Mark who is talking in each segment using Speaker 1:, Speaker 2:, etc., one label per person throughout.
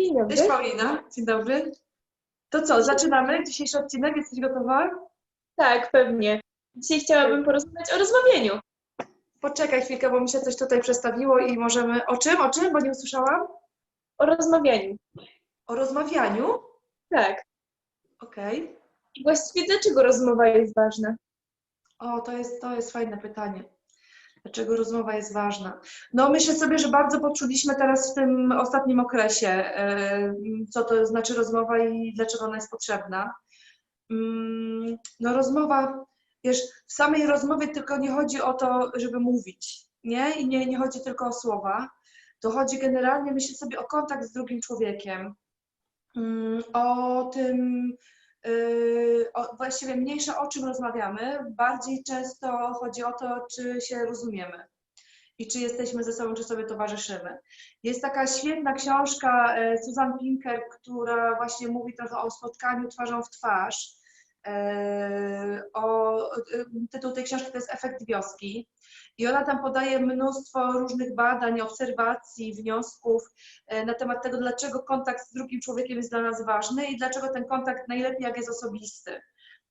Speaker 1: Dzień dobry.
Speaker 2: Cześć Paulina, dzień dobry. To co, zaczynamy dzisiejszy odcinek? Jesteś gotowa?
Speaker 1: Tak, pewnie. Dzisiaj chciałabym porozmawiać o rozmawianiu.
Speaker 2: Poczekaj chwilkę, bo mi się coś tutaj przestawiło i możemy... O czym? O czym? Bo nie usłyszałam.
Speaker 1: O rozmawianiu.
Speaker 2: O rozmawianiu?
Speaker 1: Tak.
Speaker 2: Okej.
Speaker 1: I właściwie dlaczego rozmowa jest ważna?
Speaker 2: O, to jest, to jest fajne pytanie. Dlaczego rozmowa jest ważna? No myślę sobie, że bardzo poczuliśmy teraz w tym ostatnim okresie, e, co to znaczy rozmowa i dlaczego ona jest potrzebna. Mm, No rozmowa, wiesz, w samej rozmowie tylko nie chodzi o to, żeby mówić, nie? I nie, nie chodzi tylko o słowa. To chodzi generalnie, myślę sobie, o kontakt z drugim człowiekiem, Mm, o tym, właściwie mniejsze o czym rozmawiamy, bardziej często chodzi o to, czy się rozumiemy i czy jesteśmy ze sobą, czy sobie towarzyszymy. Jest taka świetna książka e, Susan Pinker, która właśnie mówi trochę o spotkaniu twarzą w twarz. E, O, e, tytuł tej książki to jest Efekt wioski. I ona tam podaje mnóstwo różnych badań, obserwacji, wniosków e, na temat tego, dlaczego kontakt z drugim człowiekiem jest dla nas ważny i dlaczego ten kontakt najlepiej, jak jest osobisty.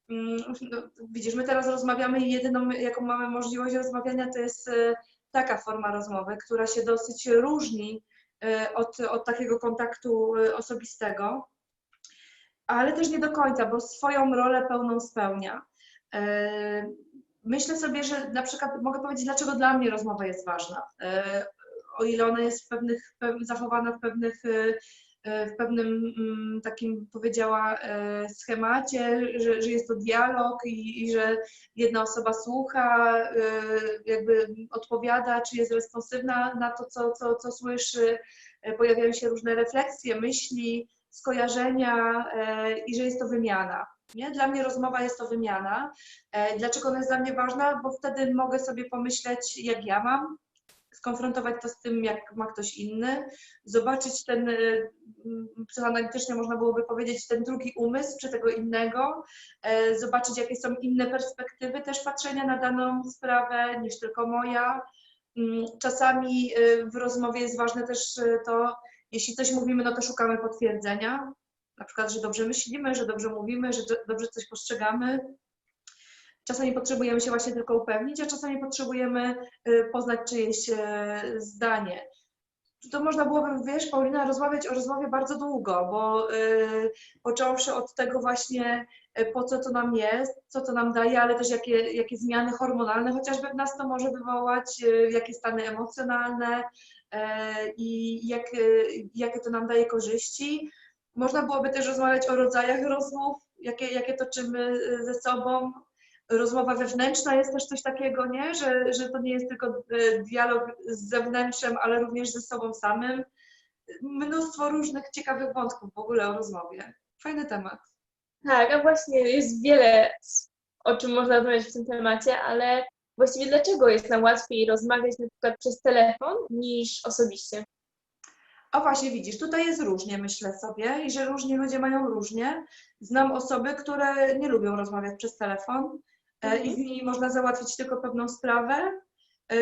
Speaker 2: Mm, no, Widzisz, my teraz rozmawiamy i jedyną, jaką mamy możliwość rozmawiania, to jest e, taka forma rozmowy, która się dosyć różni e, od, od takiego kontaktu osobistego, ale też nie do końca, bo swoją rolę pełną spełnia. Myślę sobie, że na przykład mogę powiedzieć, dlaczego dla mnie rozmowa jest ważna. E, O ile ona jest w pewnych, pew- zachowana w pewnych, e, e, w pewnym mm, takim, powiedziała, schemacie, że, że jest to dialog i, i że jedna osoba słucha, jakby odpowiada, czy jest responsywna na to, co, co, co słyszy. Pojawiają się różne refleksje, myśli, skojarzenia i że jest to wymiana. Nie? Dla mnie rozmowa jest to wymiana. E, Dlaczego ona jest dla mnie ważna? Bo wtedy mogę sobie pomyśleć, jak ja mam, skonfrontować to z tym, jak ma ktoś inny, zobaczyć ten, psychoanalitycznie można byłoby powiedzieć, ten drugi umysł, czy tego innego, e, zobaczyć, jakie są inne perspektywy też patrzenia na daną sprawę, niż tylko moja. Mm, Czasami w rozmowie jest ważne też to, jeśli coś mówimy, no to szukamy potwierdzenia, na przykład, że dobrze myślimy, że dobrze mówimy, że dobrze coś postrzegamy. Czasami potrzebujemy się właśnie tylko upewnić, a czasami potrzebujemy y, poznać czyjeś e, zdanie. To można byłoby, wiesz, Paulina, rozmawiać o rozmowie bardzo długo, bo y, począwszy od tego właśnie, y, po co to nam jest, co to nam daje, ale też jakie, jakie zmiany hormonalne chociażby w nas to może wywołać, y, jakie stany emocjonalne y, i jak, y, jakie to nam daje korzyści. Można byłoby też rozmawiać o rodzajach rozmów, jakie, jakie toczymy y, ze sobą. Rozmowa wewnętrzna jest też coś takiego, nie? Że, że to nie jest tylko y, dialog z zewnętrzem, ale również ze sobą samym. Mnóstwo różnych ciekawych wątków w ogóle o rozmowie. Fajny temat.
Speaker 1: Tak, a właśnie jest wiele, o czym można rozmawiać w tym temacie, ale właściwie dlaczego jest nam łatwiej rozmawiać na przykład przez telefon niż osobiście?
Speaker 2: A właśnie widzisz, tutaj jest różnie, myślę sobie, i że różni ludzie mają różnie. Znam osoby, które nie lubią rozmawiać przez telefon e, i z nimi można załatwić tylko pewną sprawę, e,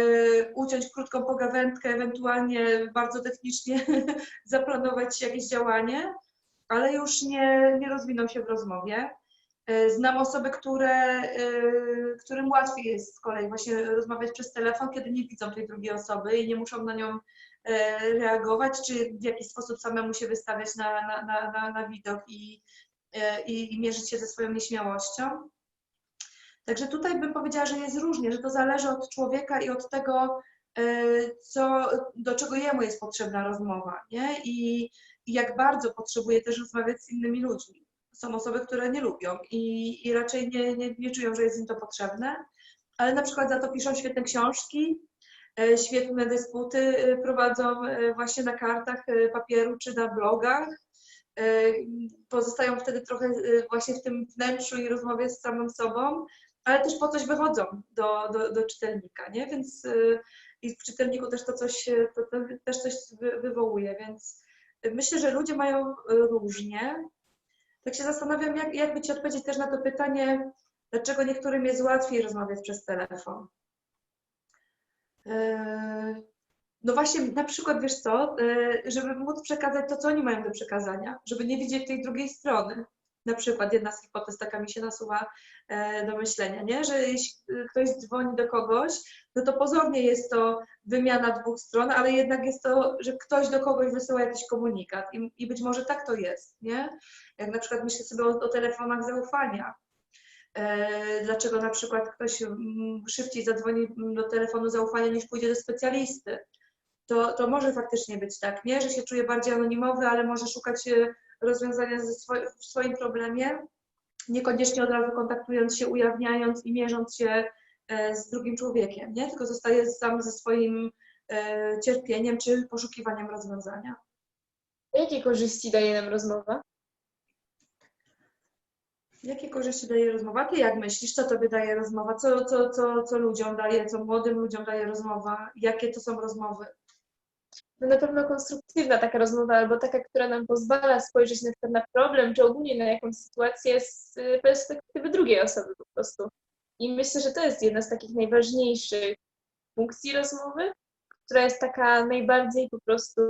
Speaker 2: uciąć krótką pogawędkę, ewentualnie bardzo technicznie zaplanować jakieś działanie, ale już nie, nie rozwiną się w rozmowie. E, Znam osoby, które, którym łatwiej jest z kolei właśnie rozmawiać przez telefon, kiedy nie widzą tej drugiej osoby i nie muszą na nią reagować, czy w jakiś sposób samemu się wystawiać na, na, na, na, widok i, e, i, i mierzyć się ze swoją nieśmiałością. Także tutaj bym powiedziała, że jest różnie, że to zależy od człowieka i od tego, e, co, do czego jemu jest potrzebna rozmowa, nie? I, i jak bardzo potrzebuje też rozmawiać z innymi ludźmi. Są osoby, które nie lubią i, i raczej nie, nie, nie czują, że jest im to potrzebne, ale na przykład za to piszą świetne książki, e, świetne dysputy e, prowadzą e, właśnie na kartach e, papieru czy na blogach. E, Pozostają wtedy trochę e, właśnie w tym wnętrzu i rozmowie z samym sobą, ale też po coś wychodzą do, do, do czytelnika, nie? Więc e, i w czytelniku też to coś, e, to, to też coś wy- wywołuje, więc myślę, że ludzie mają e, różnie. Tak się zastanawiam, jak, jakby Ci odpowiedzieć też na to pytanie, dlaczego niektórym jest łatwiej rozmawiać przez telefon. Yy, No właśnie, na przykład, wiesz co, y, żeby móc przekazać to, co oni mają do przekazania, żeby nie widzieć tej drugiej strony. Na przykład jedna z hipotez taka mi się nasuwa e, do myślenia, nie? że jeśli ktoś dzwoni do kogoś, no to pozornie jest to wymiana dwóch stron, ale jednak jest to, że ktoś do kogoś wysyła jakiś komunikat i, i być może tak to jest, nie? Jak na przykład myślę sobie o, o telefonach zaufania. E, Dlaczego na przykład ktoś mm, szybciej zadzwoni do telefonu zaufania niż pójdzie do specjalisty? to, to może faktycznie być tak, nie? że się czuje bardziej anonimowy, ale może szukać e, rozwiązania w swoim problemie, niekoniecznie od razu kontaktując się, ujawniając i mierząc się e, z drugim człowiekiem, nie? tylko zostaje sam ze swoim cierpieniem czy poszukiwaniem rozwiązania.
Speaker 1: Jakie korzyści daje nam rozmowa?
Speaker 2: Jakie korzyści daje rozmowa? Ty jak myślisz, co tobie daje rozmowa? Co, co, co, co ludziom daje, co młodym ludziom daje rozmowa? Jakie to są rozmowy?
Speaker 1: No na pewno konstruktywna taka rozmowa, albo taka, która nam pozwala spojrzeć na na problem, czy ogólnie na jakąś sytuację z y, perspektywy drugiej osoby po prostu. I myślę, że to jest jedna z takich najważniejszych funkcji rozmowy, która jest taka najbardziej po prostu,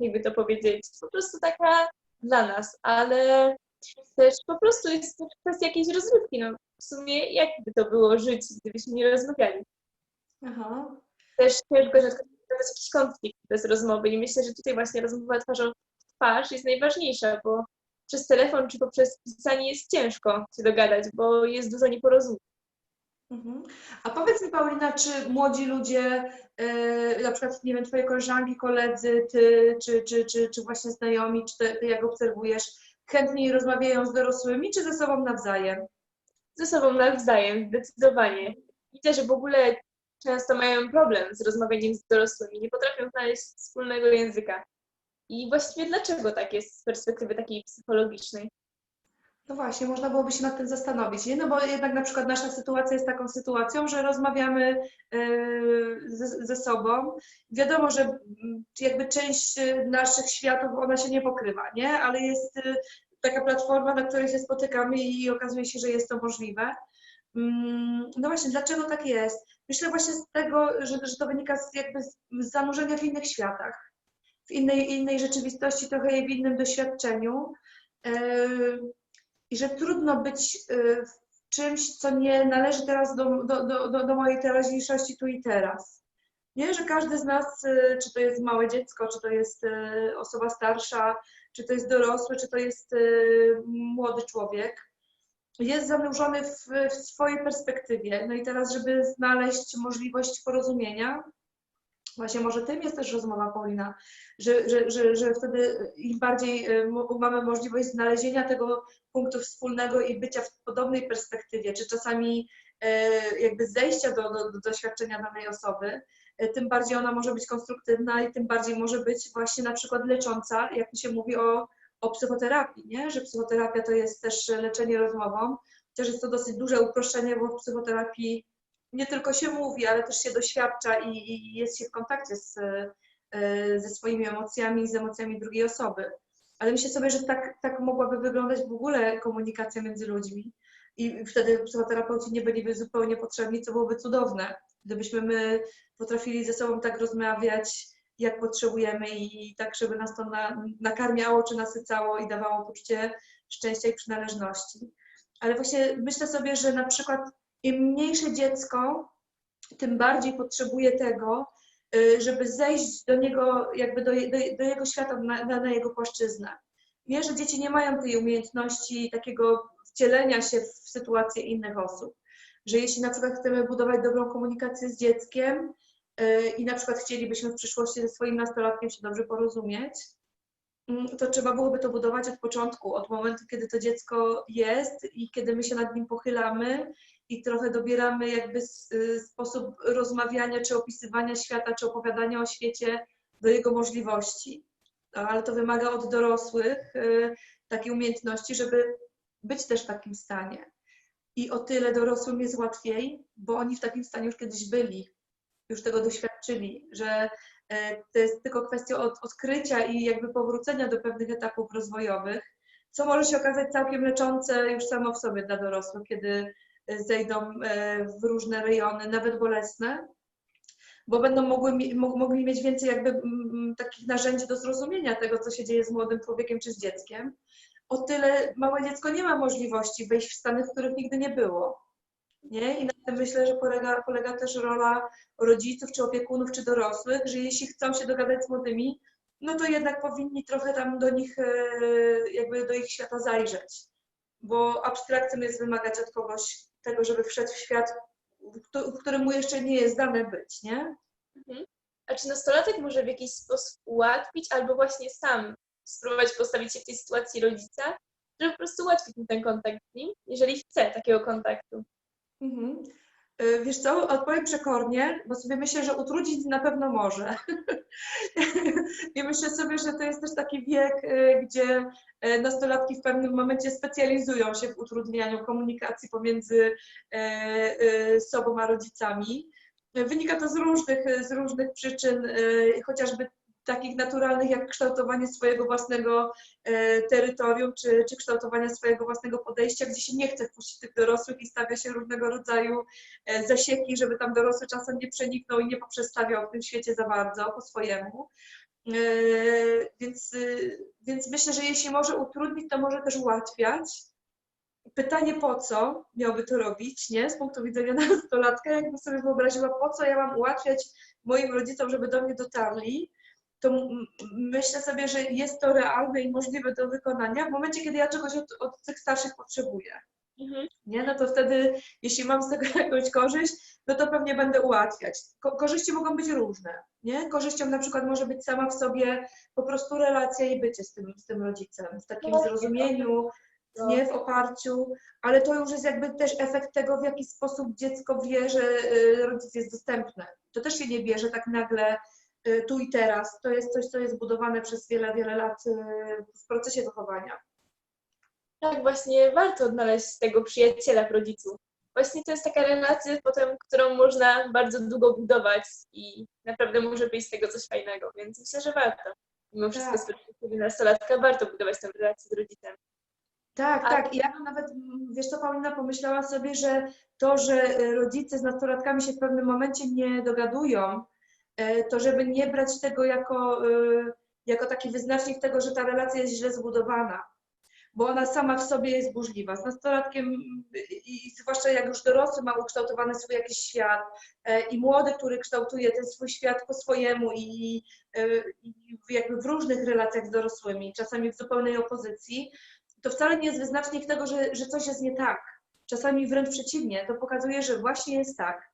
Speaker 1: jakby to powiedzieć, po prostu taka dla nas, ale też po prostu jest to kwestia jakiejś rozrywki. No, w sumie jak by to było żyć, gdybyśmy nie rozmawiali?
Speaker 2: Aha.
Speaker 1: Też ciężko, że to jest jakiś konflikt bez rozmowy i myślę, że tutaj właśnie rozmowa twarzą w twarz jest najważniejsza, bo przez telefon czy poprzez pisanie jest ciężko się dogadać, bo jest dużo nieporozumień.
Speaker 2: Mhm. A powiedz mi, Paulina, czy młodzi ludzie, yy, na przykład, nie wiem, twoje koleżanki, koledzy, ty, czy, czy, czy, czy właśnie znajomi, czy ty, ty jak obserwujesz, chętniej rozmawiają z dorosłymi, czy ze sobą nawzajem?
Speaker 1: Ze sobą nawzajem, zdecydowanie. Widzę, że w ogóle często mają problem z rozmawianiem z dorosłymi, nie potrafią znaleźć wspólnego języka. I właściwie dlaczego tak jest z perspektywy takiej psychologicznej?
Speaker 2: No właśnie, można byłoby się nad tym zastanowić, nie? No bo jednak na przykład nasza sytuacja jest taką sytuacją, że rozmawiamy yy, ze, ze sobą. Wiadomo, że mm, jakby część y, naszych światów, ona się nie pokrywa, nie? Ale jest y, taka platforma, na której się spotykamy i okazuje się, że jest to możliwe. Mm, No właśnie, dlaczego tak jest? Myślę właśnie z tego, że, że to wynika z, jakby z zanurzenia w innych światach, w innej, innej rzeczywistości, trochę w innym doświadczeniu. I że trudno być yy, w czymś, co nie należy teraz do, do, do, do- mojej teraźniejszości tu i teraz. Nie, że każdy z nas, yy, czy to jest małe dziecko, czy to jest yy, osoba starsza, czy to jest dorosły, czy to jest młody człowiek, jest zanurzony w, w swojej perspektywie. No i teraz, żeby znaleźć możliwość porozumienia, właśnie może tym jest też rozmowa Paulina, że, że, że, że wtedy im bardziej y, mamy możliwość znalezienia tego punktu wspólnego i bycia w podobnej perspektywie, czy czasami y, jakby zejścia do, do, do doświadczenia danej osoby, y, tym bardziej ona może być konstruktywna i tym bardziej może być właśnie na przykład lecząca, jak to się mówi o, o psychoterapii, nie? że psychoterapia to jest też leczenie rozmową, chociaż jest to dosyć duże uproszczenie, bo w psychoterapii nie tylko się mówi, ale też się doświadcza i, i jest się w kontakcie z, e, ze swoimi emocjami z emocjami drugiej osoby. Ale myślę sobie, że tak, tak mogłaby wyglądać w ogóle komunikacja między ludźmi i wtedy psychoterapeuci nie byliby zupełnie potrzebni, co byłoby cudowne, gdybyśmy my potrafili ze sobą tak rozmawiać, jak potrzebujemy i tak, żeby nas to na, nakarmiało czy nasycało i dawało poczucie szczęścia i przynależności. Ale właśnie myślę sobie, że na przykład im mniejsze dziecko, tym bardziej potrzebuje tego, y, żeby zejść do niego, jakby do, do, do jego świata, na, na, jego płaszczyznę. Nie, że dzieci nie mają tej umiejętności takiego wcielenia się w sytuacje innych osób. Że jeśli na przykład chcemy budować dobrą komunikację z dzieckiem y, i na przykład chcielibyśmy w przyszłości ze swoim nastolatkiem się dobrze porozumieć, to trzeba byłoby to budować od początku, od momentu, kiedy to dziecko jest i kiedy my się nad nim pochylamy i trochę dobieramy jakby y, sposób rozmawiania, czy opisywania świata, czy opowiadania o świecie do jego możliwości. No, Ale to wymaga od dorosłych y, takiej umiejętności, żeby być też w takim stanie. I o tyle dorosłym jest łatwiej, bo oni w takim stanie już kiedyś byli, już tego doświadczyli, że to jest tylko kwestia od, odkrycia i jakby powrócenia do pewnych etapów rozwojowych, co może się okazać całkiem leczące już samo w sobie dla dorosłych, kiedy zejdą e, w różne rejony, nawet bolesne. bo będą mogły, mogli mieć więcej jakby takich narzędzi do zrozumienia tego, co się dzieje z młodym człowiekiem czy z dzieckiem. O tyle małe dziecko nie ma możliwości wejść w stany, w których nigdy nie było. Nie? I na tym myślę, że polega, polega też rola rodziców, czy opiekunów, czy dorosłych, że jeśli chcą się dogadać z młodymi, no to jednak powinni trochę tam do nich, e, jakby do ich świata zajrzeć. Bo abstrakcją jest wymagać od kogoś tego, żeby wszedł w świat, w któ- w którym mu jeszcze nie jest dane być, nie?
Speaker 1: A czy nastolatek może w jakiś sposób ułatwić albo właśnie sam spróbować postawić się w tej sytuacji rodzica, żeby po prostu ułatwić mu ten kontakt z nim, jeżeli chce takiego kontaktu?
Speaker 2: Mhm. Y, Wiesz co, odpowiem przekornie, bo sobie myślę, że utrudnić na pewno może. I myślę sobie, że to jest też taki wiek, y, gdzie y, nastolatki w pewnym momencie specjalizują się w utrudnianiu komunikacji pomiędzy sobą a rodzicami. Wynika to z różnych, z różnych przyczyn, chociażby takich naturalnych jak kształtowanie swojego własnego e, terytorium, czy, czy kształtowania swojego własnego podejścia, gdzie się nie chce wpuścić tych dorosłych i stawia się różnego rodzaju e, zasieki, żeby tam dorosły czasem nie przeniknął i nie poprzestawiał w tym świecie za bardzo po swojemu. E, Więc, więc myślę, że jeśli może utrudnić, to może też ułatwiać. Pytanie po co miałby to robić, nie? Z punktu widzenia nastolatka, jakbym sobie wyobraziła, po co ja mam ułatwiać moim rodzicom, żeby do mnie dotarli, to myślę sobie, że jest to realne i możliwe do wykonania w momencie, kiedy ja czegoś od, od tych starszych potrzebuję.
Speaker 1: Mhm.
Speaker 2: Nie? No to wtedy, jeśli mam z tego jakąś korzyść, no to pewnie będę ułatwiać. Ko- korzyści mogą być różne. Nie? Korzyścią na przykład może być sama w sobie po prostu relacja i bycie z tym, z tym rodzicem, w takim
Speaker 1: No,
Speaker 2: zrozumieniu,
Speaker 1: no.
Speaker 2: nie w oparciu, ale to już jest jakby też efekt tego, w jaki sposób dziecko wie, że y, rodzic jest dostępny. To też się nie bierze tak nagle tu i teraz. To jest coś, co jest budowane przez wiele, wiele lat y, w procesie wychowania.
Speaker 1: Tak, właśnie warto odnaleźć tego przyjaciela w rodzicu. Właśnie to jest taka relacja potem, którą można bardzo długo budować i naprawdę może być z tego coś fajnego, więc myślę, że warto. Mimo wszystko
Speaker 2: Tak.
Speaker 1: z perspektywy nastolatka warto budować tę relację z rodzicem.
Speaker 2: Tak,
Speaker 1: A-
Speaker 2: tak. I ja nawet, mm, wiesz co, Paulina, pomyślała sobie, że to, że y, rodzice z nastolatkami się w pewnym momencie nie dogadują, y, to żeby nie brać tego jako, y, jako taki wyznacznik tego, że ta relacja jest źle zbudowana. Bo ona sama w sobie jest burzliwa. Z nastolatkiem, i zwłaszcza jak już dorosły ma ukształtowany swój jakiś świat e, i młody, który kształtuje ten swój świat po swojemu i, e, i jakby w różnych relacjach z dorosłymi, czasami w zupełnej opozycji, to wcale nie jest wyznacznik tego, że, że coś jest nie tak. Czasami wręcz przeciwnie, to pokazuje, że właśnie jest tak,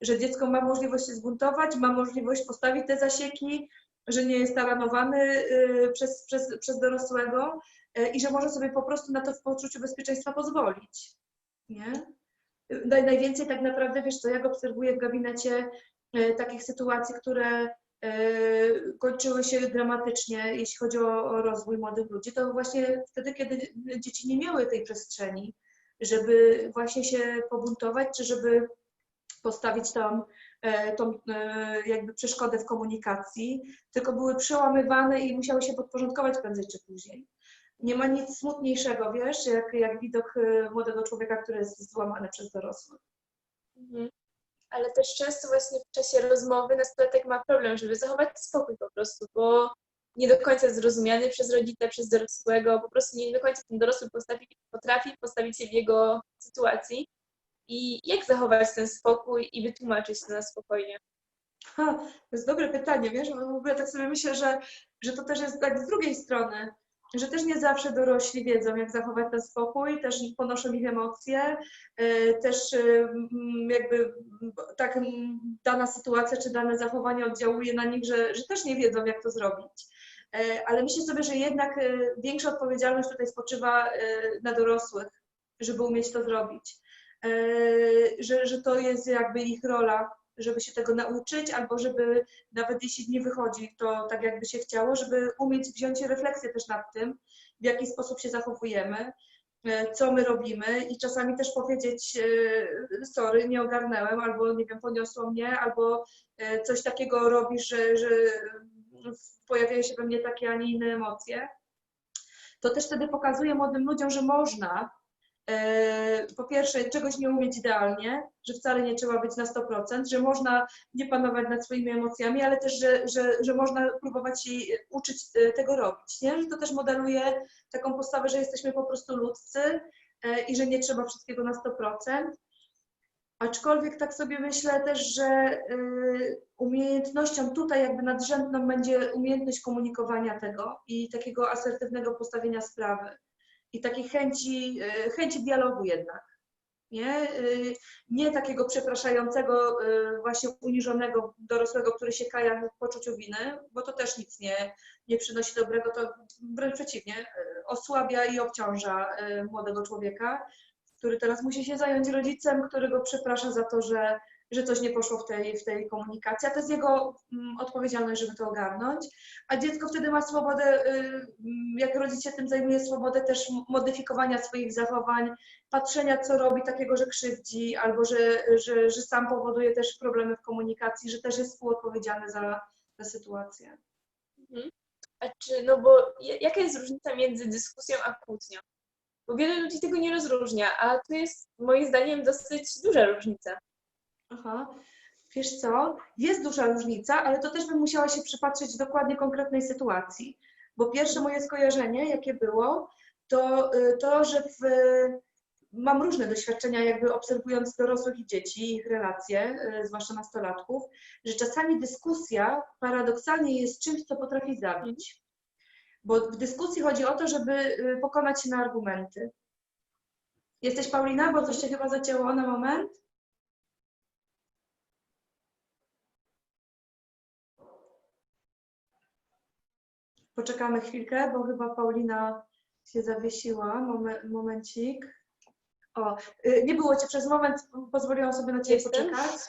Speaker 2: że dziecko ma możliwość się zbuntować, ma możliwość postawić te zasieki, że nie jest taranowany y, przez, przez, przez dorosłego y, i że może sobie po prostu na to w poczuciu bezpieczeństwa pozwolić. Nie? Naj, najwięcej tak naprawdę, wiesz co, jak obserwuję w gabinecie y, takich sytuacji, które kończyły się dramatycznie, jeśli chodzi o rozwój młodych ludzi, to właśnie wtedy, kiedy dzieci nie miały tej przestrzeni, żeby właśnie się pobuntować, czy żeby postawić tam e, tą e, jakby przeszkodę w komunikacji, tylko były przełamywane i musiały się podporządkować prędzej czy później. Nie ma nic smutniejszego, wiesz, jak, jak widok e, młodego człowieka, który jest złamany przez dorosłych.
Speaker 1: Mhm. Ale też często właśnie w czasie rozmowy nastolatek ma problem, żeby zachować spokój po prostu, bo nie do końca zrozumiany przez rodzica, przez dorosłego, po prostu nie do końca ten dorosły potrafi, potrafi postawić się w jego sytuacji. I jak zachować ten spokój i wytłumaczyć to na spokojnie?
Speaker 2: Ha, to jest dobre pytanie, wiesz, w ogóle tak sobie myślę, że, że to też jest tak z drugiej strony, że też nie zawsze dorośli wiedzą, jak zachować ten spokój, też ponoszą ich emocje, e, też e, jakby tak dana sytuacja czy dane zachowanie oddziałuje na nich, że, że też nie wiedzą, jak to zrobić. E, Ale myślę sobie, że jednak większa odpowiedzialność tutaj spoczywa na dorosłych, żeby umieć to zrobić. E, Że, że to jest jakby ich rola, żeby się tego nauczyć, albo żeby nawet jeśli nie wychodzi to tak, jakby się chciało, żeby umieć wziąć refleksję też nad tym, w jaki sposób się zachowujemy, e, co my robimy i czasami też powiedzieć e, sorry, nie ogarnęłem, albo nie wiem, poniosło mnie, albo coś takiego robisz, że, że pojawiają się we mnie takie, a nie inne emocje. To też wtedy pokazuje młodym ludziom, że można po pierwsze czegoś nie umieć idealnie, że wcale nie trzeba być na 100%, że można nie panować nad swoimi emocjami, ale też, że, że, że można próbować się uczyć e, tego robić, nie? Że to też modeluje taką postawę, że jesteśmy po prostu ludzcy e, i że nie trzeba wszystkiego na 100%. Aczkolwiek tak sobie myślę też, że umiejętnością tutaj jakby nadrzędną będzie umiejętność komunikowania tego i takiego asertywnego postawienia sprawy i takiej chęci, y, chęci dialogu jednak. Nie? Y, nie takiego przepraszającego, y, właśnie uniżonego dorosłego, który się kaja w poczuciu winy, bo to też nic nie, nie przynosi dobrego, to wręcz przeciwnie, osłabia i obciąża młodego człowieka który teraz musi się zająć rodzicem, który go przeprasza za to, że, że coś nie poszło w tej, w tej komunikacji, a to jest jego mm, odpowiedzialność, żeby to ogarnąć. A dziecko wtedy ma swobodę, y, mm, jak rodzic się tym zajmuje, swobodę też modyfikowania swoich zachowań, patrzenia, co robi takiego, że krzywdzi, albo że, że, że sam powoduje też problemy w komunikacji, że też jest współodpowiedzialny za, za sytuację.
Speaker 1: Mhm. A czy, no bo ja- jaka jest różnica między dyskusją a kłótnią? Bo wiele ludzi tego nie rozróżnia, a tu jest moim zdaniem dosyć duża różnica.
Speaker 2: Aha. Wiesz co, jest duża różnica, ale to też bym musiała się przypatrzeć dokładnie konkretnej sytuacji. Bo pierwsze moje skojarzenie, jakie było, to y, to, że w, mam różne doświadczenia, jakby obserwując dorosłych i dzieci, ich relacje, y, zwłaszcza nastolatków, że czasami dyskusja paradoksalnie jest czymś, co potrafi zabić. Bo w dyskusji chodzi o to, żeby y, pokonać się na argumenty. Jesteś Paulina, bo coś cię chyba zacięło na moment? Poczekamy chwilkę, bo chyba Paulina się zawiesiła. Momen, momencik. O, y, nie było cię przez moment, pozwoliłam sobie na ciebie
Speaker 1: Jestem.
Speaker 2: poczekać.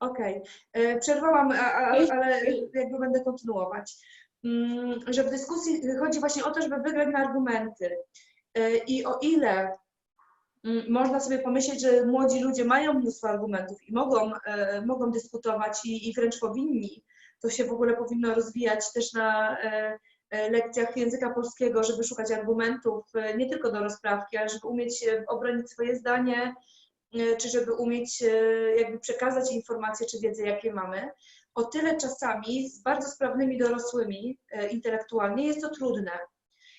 Speaker 2: Okej, Y, przerwałam, a, a, ale jakby będę kontynuować. Mm, Że w dyskusji chodzi właśnie o to, żeby wygrać na argumenty. Y, I o ile mm, można sobie pomyśleć, że młodzi ludzie mają mnóstwo argumentów i mogą, e, mogą dyskutować i, i wręcz powinni, to się w ogóle powinno rozwijać też na lekcjach języka polskiego, żeby szukać argumentów e, nie tylko do rozprawki, ale żeby umieć e, obronić swoje zdanie, e, czy żeby umieć e, jakby przekazać informacje czy wiedzę, jakie mamy. O tyle czasami z bardzo sprawnymi dorosłymi e, intelektualnie jest to trudne.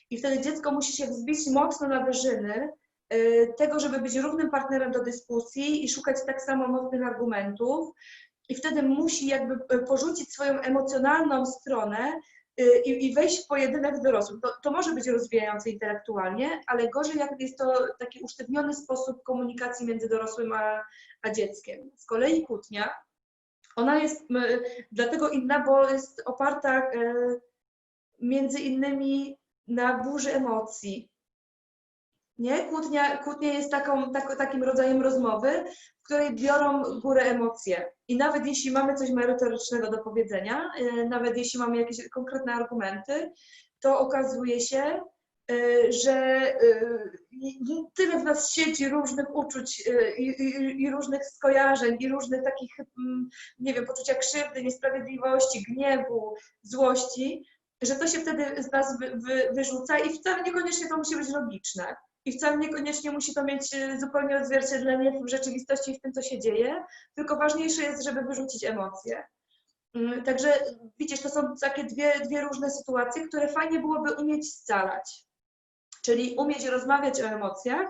Speaker 2: I wtedy dziecko musi się wzbić mocno na wyżyny e, tego, żeby być równym partnerem do dyskusji i szukać tak samo mocnych argumentów. I wtedy musi jakby e, porzucić swoją emocjonalną stronę e, i, i wejść w pojedynek z dorosłym. To, to może być rozwijające intelektualnie, ale gorzej jak jest to taki usztywniony sposób komunikacji między dorosłym a, a dzieckiem. Z kolei kłótnia, ona jest dlatego inna, bo jest oparta e, między innymi na burzy emocji. Nie? Kłótnia, kłótnia jest taką, tak, takim rodzajem rozmowy, w której biorą górę emocje. I nawet jeśli mamy coś merytorycznego do powiedzenia, e, nawet jeśli mamy jakieś konkretne argumenty, to okazuje się, e, że e, tyle w nas siedzi różnych uczuć i, i, i różnych skojarzeń, i różnych takich, mm, nie wiem, poczucia krzywdy, niesprawiedliwości, gniewu, złości, że to się wtedy z nas wy, wy, wyrzuca i wcale niekoniecznie to musi być logiczne. I wcale niekoniecznie musi to mieć e, zupełnie odzwierciedlenie w rzeczywistości i w tym, co się dzieje, tylko ważniejsze jest, żeby wyrzucić emocje. Mm, Także widzisz, to są takie dwie, dwie różne sytuacje, które fajnie byłoby umieć scalać. Czyli umieć rozmawiać o emocjach,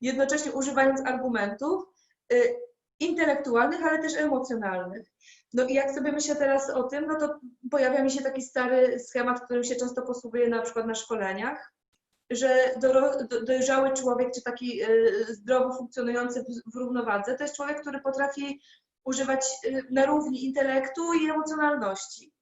Speaker 2: jednocześnie używając argumentów y, intelektualnych, ale też emocjonalnych. No i jak sobie myślę teraz o tym, no to pojawia mi się taki stary schemat, którym się często posługuję na przykład na szkoleniach, że dojrzały człowiek, czy taki y, zdrowo funkcjonujący w, równowadze, to jest człowiek, który potrafi używać y, na równi intelektu i emocjonalności.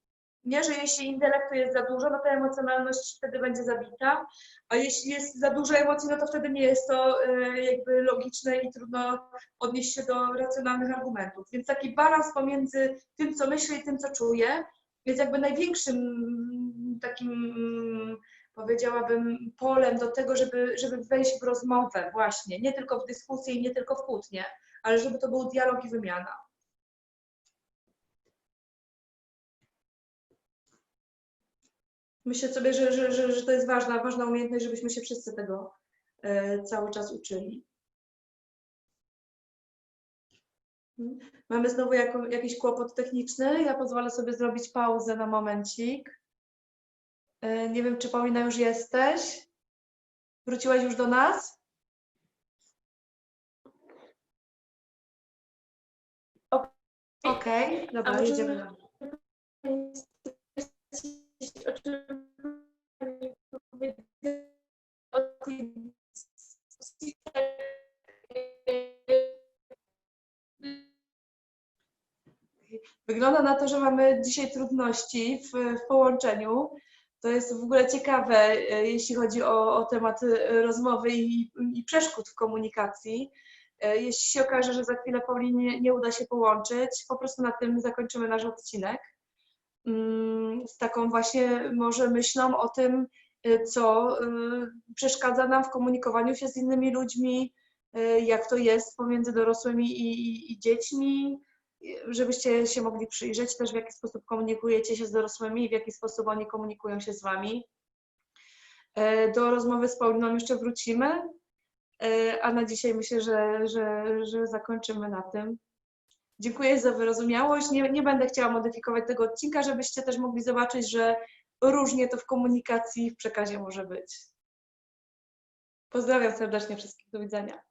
Speaker 2: Nie, że jeśli intelektu jest za dużo, no to emocjonalność wtedy będzie zabita, a jeśli jest za dużo emocji, no to wtedy nie jest to y, jakby logiczne i trudno odnieść się do racjonalnych argumentów. Więc taki balans pomiędzy tym, co myślę i tym, co czuję, jest jakby największym takim, powiedziałabym, polem do tego, żeby, żeby wejść w rozmowę właśnie, nie tylko w dyskusję i nie tylko w kłótnie, ale żeby to był dialog i wymiana. Myślę sobie, że, że, że, że to jest ważna, ważna umiejętność, żebyśmy się wszyscy tego e, cały czas uczyli. Hmm. Mamy znowu jako, jakiś kłopot techniczny. Ja pozwolę sobie zrobić pauzę na momencik. E, Nie wiem, czy Paulina już jesteś? Wróciłaś już do nas? Okej,
Speaker 1: A
Speaker 2: dobra, jedziemy
Speaker 1: o czym o tej
Speaker 2: Wygląda na to, że mamy dzisiaj trudności w, w połączeniu. To jest w ogóle ciekawe, e, jeśli chodzi o, o temat e, rozmowy i, i przeszkód w komunikacji. E, Jeśli się okaże, że za chwilę Paulinie nie uda się połączyć, po prostu na tym zakończymy nasz odcinek. Mm, Z taką właśnie może myślą o tym, co przeszkadza nam w komunikowaniu się z innymi ludźmi, jak to jest pomiędzy dorosłymi i, i, i dziećmi, żebyście się mogli przyjrzeć też, w jaki sposób komunikujecie się z dorosłymi i w jaki sposób oni komunikują się z wami. E, Do rozmowy z Pauliną jeszcze wrócimy, e, a na dzisiaj myślę, że, że, że zakończymy na tym. Dziękuję za wyrozumiałość. Nie, nie będę chciała modyfikować tego odcinka, żebyście też mogli zobaczyć, że różnie to w komunikacji w przekazie może być. Pozdrawiam serdecznie wszystkich. Do widzenia.